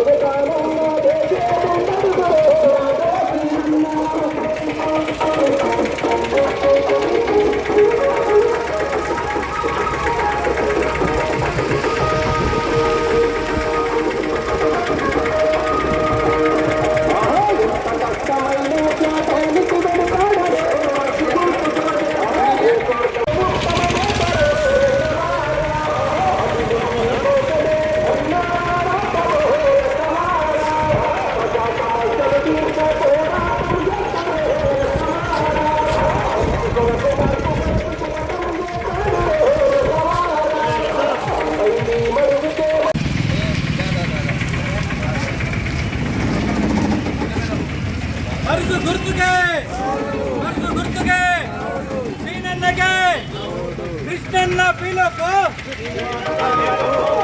করবো గుర్తుకే మరుసు గుర్తుకే శ్రీనన్నకే కృష్ణన్న పిలకు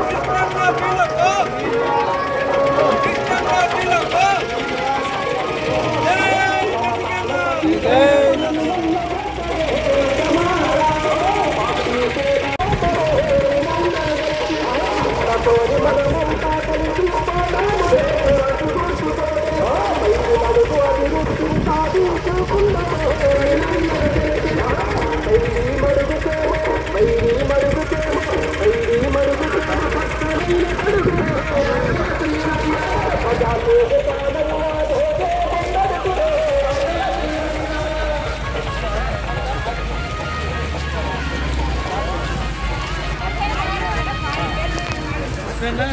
కృష్ణన్న పిలకు కృష్ణన్న పిలకు జై కృష్ణన్న.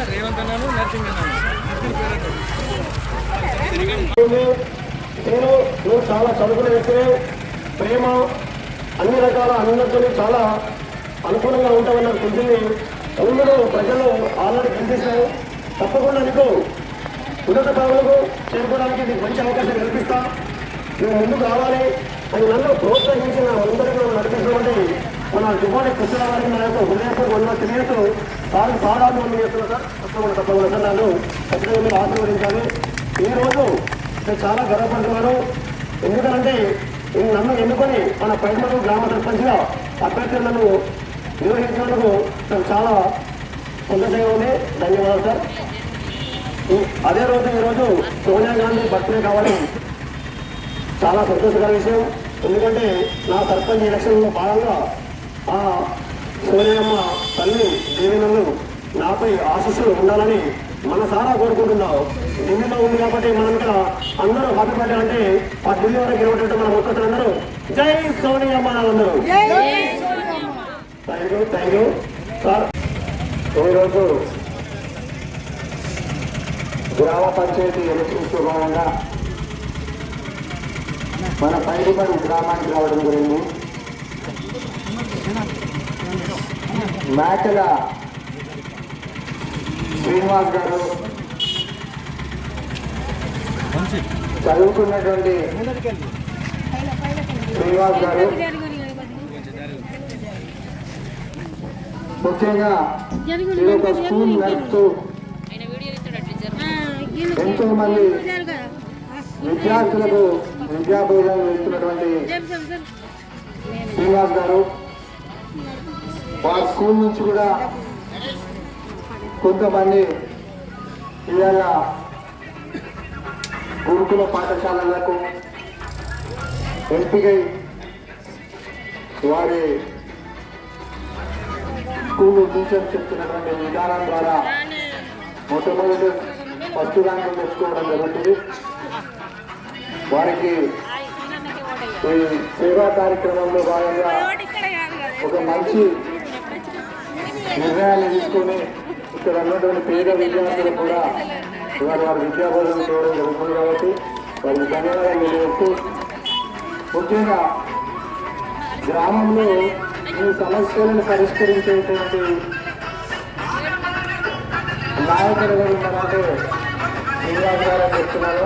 రేవంత్ అన్నాను నరసింహ ఉంది. నేను నువ్వు చాలా చదువుకునే వ్యక్తినే ప్రేమ అన్ని రకాల అందరితో చాలా అనుకూలంగా ఉంటామని నాకు తెలిసింది. ఊళ్ళో ప్రజలు ఆల్రెడీ కనిపిస్తాయి తప్పకుండా నీకు ఉన్నత పదవులకు చేరుకోవడానికి నీకు మంచి అవకాశం కల్పిస్తా. నువ్వు ముందుకు రావాలి. అని నన్ను ప్రోత్సహించిన అందరికీ నన్ను నడిపించమంటే మన దుబాటి కృష్ణ గారికి నా యొక్క హృదయపూర్వక వందనాలు తెలియజేస్తూ సార్ సాధారణ వందలు చేస్తున్నా సార్. తప్పకుండా తప్పకుండా సార్. నన్ను ఖచ్చితంగా మీరు ఆశీర్వదించాలి. ఈరోజు నేను చాలా గర్వపడుతున్నాను ఎందుకంటే నన్ను ఎన్నుకొని మన పైమూరు గ్రామ సర్పంచ్గా అభ్యర్థులను నిర్వహించినందుకు నాకు చాలా సంతోషంగా ఉంది. ధన్యవాదాలు సార్. అదే రోజు ఈరోజు సోనియా గాంధీ బర్త్డే కావడం చాలా సంతోషకర విషయం. ఎందుకంటే నా సర్పంచ్ ఎలక్షన్లో భాగంగా ఆ సోనియమ్మ తల్లి దేవినలు నాపై ఆశీస్సులు ఉండాలని మనసారా కోరుకుంటున్నాం ఢిల్లీలో ఉంది కాబట్టి మనం ఇక్కడ అందరూ హ్యాపీ బర్త్డే అంటే ఆ ఢిల్లీ వరకు ఇవ్వటట్టు మన ముఖ్యమంత్రులందరూ జై సోనియమ్మ అందరూ. Thank you thank you sir ఈరోజు గ్రామ పంచాయతీ ఎలక్షన్స్ భాగంగా మన పైడిపడి గ్రామానికి రావడం జరిగింది. మేకల శ్రీనివాస్ గారు చదువుకున్నటువంటి శ్రీనివాస్ గారు. ముఖ్యంగా ఈ స్కూల్ నడుపుతూ ఎంతో మంది విద్యార్థులకు విద్యాబోధన ఇస్తున్నటువంటి శ్రీనివాస్ గారు. వారి స్కూల్ నుంచి కూడా కొంతమంది ఇవాళ గురుకుల పాఠశాలలకు ఎంపికై వారి స్కూల్ టీచర్స్ చెప్తున్నటువంటి విధానం ద్వారా మొట్టమొదటి ఫస్ట్ ర్యాంకు తెచ్చుకోవడం జరుగుతుంది. వారికి ఈ సేవా కార్యక్రమంలో భాగంగా ఒక మంచి నిర్ణయాన్ని తీసుకొని ఇక్కడ ఉన్నటువంటి పేద విద్యార్థులు కూడా వారు వారి విద్యాబోధన చేయడం జరుగుతుంది కాబట్టి వారికి ధన్యవాదాలు తెలియజేస్తూ ముఖ్యంగా గ్రామంలో ఈ సమస్యలను పరిష్కరించేటువంటి నాయకులు ఉన్నారంటే శ్రీరాజు గారు చెప్తున్నారు.